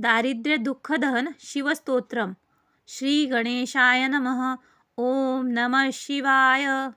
दारिद्र्य दुःखदहन शिवस्तोत्रम। श्री गणेशाय नमः। ओम नमः शिवाय।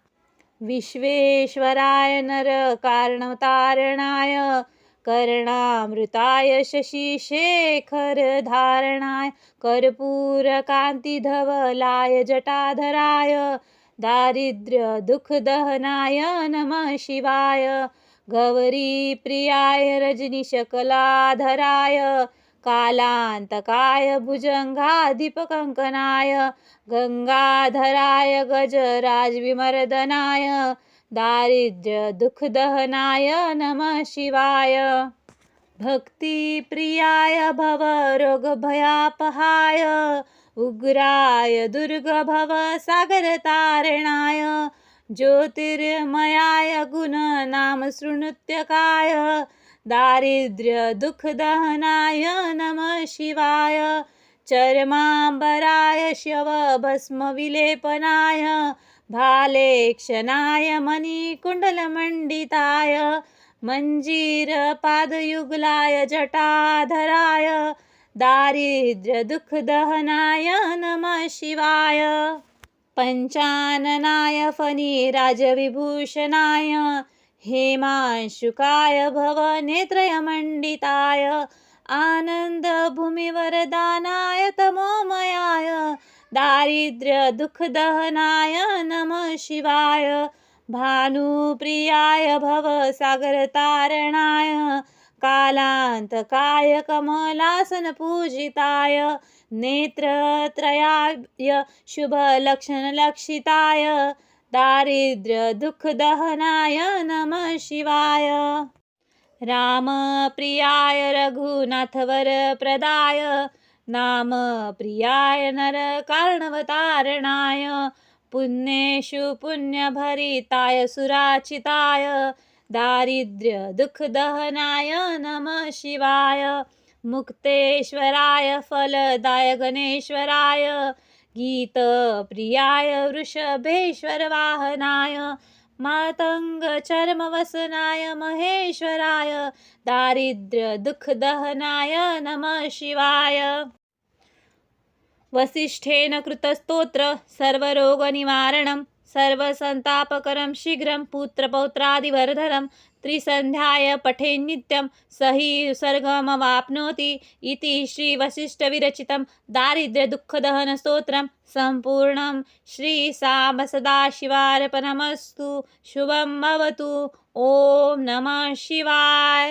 विश्वेश्वराय नर कारणतारणाय। कर्णामृताय शशिशेखर धारणाय कर्पूरकान्तिधवलाय जटाधराय। दारिद्र्यदुःखदहनाय नमः शिवाय। गौरीप्रियाय रजनीशकलाधराय। कालान्तकाय भुजङ्गाधिपकङ्कनाय गङ्गाधराय गजराजविमर्दनाय दारिद्र्यदुःखदहनाय नमः शिवाय। भक्तिप्रियाय भवरोगभयापहाय उग्राय दुर्गभवसागरतारणाय ज्योतिर्मयाय गुणनामशृणुत्यकाय दारिद्र्यदुःखदहनाय नमः शिवाय. चर्माम्बराय शवभस्मविलेपनाय भालेक्षणाय मणिकुण्डलमण्डिताय मञ्जीरपादयुगलाय जटाधराय. दारिद्र्यदुःखदहनाय नमः शिवाय. पञ्चाननाय फणिराजविभूषणाय हेमांशुकाय भवनेत्रयमण्डिताय आनन्दभूमिवरदानाय तमोमयाय दारिद्र्यदुःखदहनाय नमः शिवाय भानुप्रियाय भवसागरतारणाय कालान्तकाय कमलासनपूजिताय नेत्रत्रयाय शुभलक्षणलक्षिताय दारिद्र्यदुःखदहनाय नमः शिवाय। रामप्रियाय रघुनाथवरप्रदाय नामप्रियाय नरकार्णवतारणाय पुण्येषु पुण्यभरिताय सुराचिताय दारिद्र्यदुःखदहनाय नमः शिवाय मुक्तेश्वराय फलदाय गणेश्वराय गीतप्रियाय वृषभेश्वरवाहनाय मातङ्गचर्मवसनाय महेश्वराय दारिद्र्यदुःखदहनाय नमः शिवाय। वसिष्ठेन कृतस्तोत्र सर्वरोगनिवारणं सर्वसन्तापकरं शीघ्रं पुत्रपौत्रादिवर्धनं त्रिसन्ध्याय पठेन्नित्यं स हि सर्गमवाप्नोति इति श्रीवसिष्ठविरचितं दारिद्र्यदुःखदहनस्तोत्रं सम्पूर्णं श्रीसामसदाशिवार्पणमस्तु शुभं भवतु ॐ नमः शिवाय।